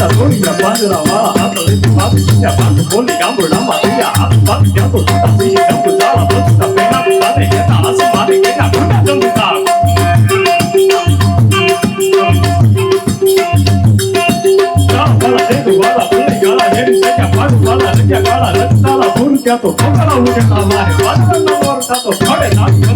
માતા તોડીયા પાંજરા વાળા હાથ લીધી માથે ચૂક્યા પાંચ બોલી ગામડામાં થયા હાથ પાક ત્યાં તો છૂટા થઈ જંબુ જાળા બચતા સજા પાડું વાળા રજા ગાળા રચતાલા ફૂલ ત્યાં તો ફકરા ઉડેલા મારે વાસણનો મોર થતો ફળે નાખ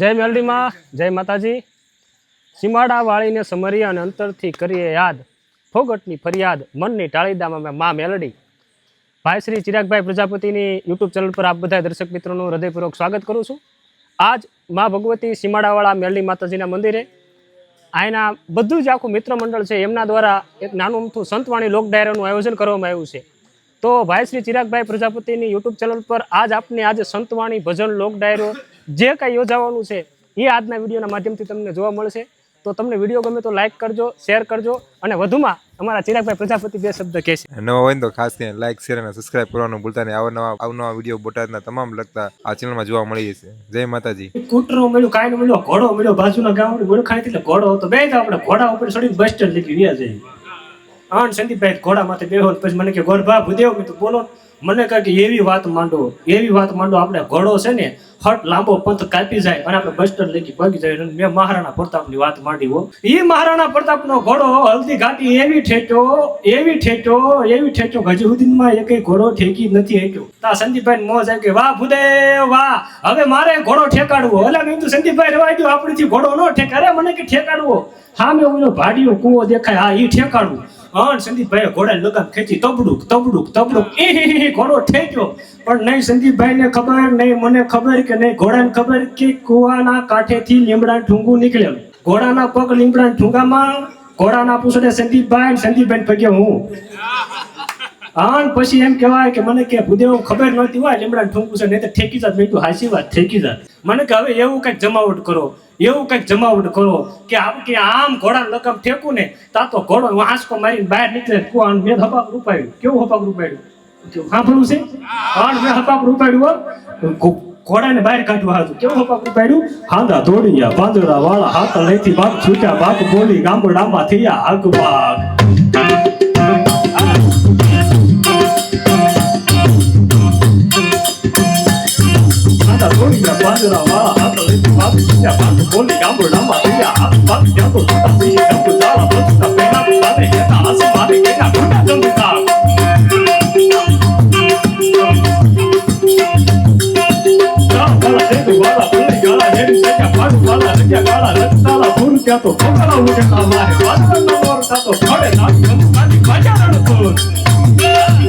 જય મેલડીમાં, જય માતાજી. સીમાડા વાળીને સમરી અને અંતરથી કરીએ યાદ. ફોગટની ફરિયાદ, મનની ટાળીદામાં મા મેલડી. ભાઈ શ્રી ચિરાગભાઈ પ્રજાપતિની યુટ્યુબ ચેનલ પર આપ બધા દર્શક મિત્રોનું હૃદયપૂર્વક સ્વાગત કરું છું. આજ મા ભગવતી સીમાડાવાળા મેલડી માતાજીના મંદિરે આના બધું જ આખું મિત્ર મંડળ છે એમના દ્વારા એક નાનું અમથું સંતવાણી લોક ડાયરાનું આયોજન કરવામાં આવ્યું છે. તો ભાઈ શ્રી ચિરાગભાઈ પ્રજાપતિની યુટ્યુબ ચેનલ પર આજ આપને આજે સંતવાણી ભજન લોક ડાયરો જે કાંઈ યોજાવાનું છે એ આજના વિડીયોના માધ્યમથી તમને જોવા મળશે. તો તમને વીડિયો ગમે તો લાઈક કરજો શેર કરજો અને વધુમાં અમારા ચિરાગભાઈ પ્રજાપતિ બે શબ્દ કહેશે નવા હોય તો ખાસ કરીને લાઈક શેર અને સબસ્ક્રાઇબ કરવાનું ભૂલતા નહીં. આવા નવા અવનવા વીડિયો બોટાદના તમામ લગતા આ ચેનલમાં જોવા મળી જશે જય માતાજી. કૂટરો મળ્યો કાંઈ મળ્યો ઘોડો મળ્યો બાજુના ગામની ગોળખાણી એટલે ઘોડો હતો. બે તો આપણે ઘોડા ઉપર ચડીને બસ સ્ટેન્ડ લીધી વ્યા જઈએ. આણ સંદીપભાઈ ઘોડા માથે બેહો પછી મને કે ગોરભા ભૂદેવ મેં તો બોલો. મને કહે કે, એવી વાત માંડો, એવી વાત માંડો, આપણે ઘોડો છે ને હટ લાંબો પંથ કાપી જાય અને આપણે બસ્ટર લઈ ભાગી જાય. મેં મહારાણા પ્રતાપની વાત માંડી હો. એ મહારાણા પ્રતાપનો ઘોડો હલ્દી ઘાટી એવી ઠેચો એવી ઠેચો એવી ઠેચો હજી સુધીમાં એક ઘોડો ઠેકી નથી હેક્યો તા સંદીપભાઈ મોજ આવી કે, વાહ ભૂદેવ, વાહ, હવે મારે ઘોડો ઠેકાડવો એટલે મેં કીધું, સંદીપભાઈ રવાઈ દો આપણીથી ઘોડો ન ઠેકાડે મને કે ઠેકાડવો મેં ઓલો ભાડ્યો કૂવો દેખાય, હા એ ઠેકાડવું હા સંદીપભાઈ ઘોડા લગામ ખેંચી તબડુક તબડુક તબડુક. એ ઘોડો ઠેક્યો. પણ નહીં સંદીપભાઈ ને ખબર, નહીં મને ખબર કે નહીં ઘોડાને ખબર કે કુવાના કાંઠેથી લીમડા ઠુંગું નીકળેલું. ઘોડાના પગ લીમડા ઢુંગામાં ઘોડાના પૂછડે સંદીપભાઈ સંદીપભાઈ પગે હું. હા પછી એમ કહેવાય કે મને કે ભૂદેવ, ખબર નહોતી હોય લીમડા ઠુંગું છે, નહીં તો ઠેકી જાત. મેં કીધું હાસી વાત, ઠેકી જાત. મને કે હવે એવું કંઈક જમાવટ કરો. એવું કંઈક જમાવટ કરો કે આમ કે આમ ઘોડા લકમ ઠેકું ને, તા તો ઘોડો આંસકો મારીને બહાર નીકળે કુવા મેં હપાક રૂપાયું કેવું હપાક રૂપાયું સાંભળવું છે? હા મેં હપાક રૂપાડ્યું ઘોડાને બહાર કાઢવા હતું કેવું હપાક રૂપાડ્યું હાંદા દોડિયા પાંદડા વાળા, હાથ લઈથી બાપ છૂટ્યા બાપ, બોલી ગામડામાં થયા આગ બાગ માતા તોડીયા પાંજરા વાળા હાથ લીધી માથે ચૂક્યા પાંચ બોલી ગામડામાં થયા હાથ પાક ત્યાં તો છૂટા થઈ જંબુ જાળા બચતા પેલા તારે હેતા આસમાને કેટા ગુંડા જંબુતા વાળા દેવ વાળા બોલી ગાળા જેવી સજા પાડું વાળા રજા ગાળા રચતાલા ફૂલ ત્યાં તો ફકરા ઉડેલા મારે વાસણનો મોર થતો ફળે નાખ ગમતાની બાજા રણતો આ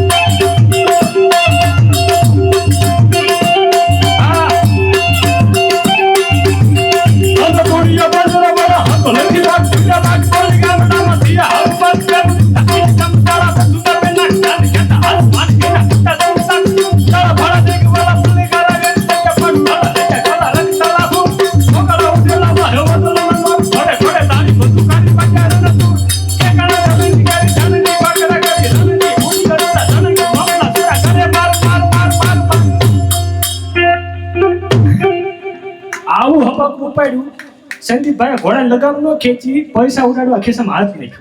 આવું હપક ઉપાડ્યું. સંદીપભાઈ ઘોડા લગામ નો ખેંચી પૈસા ઉડાડવા ખિસ્સામાં હાથ નાખ્યો.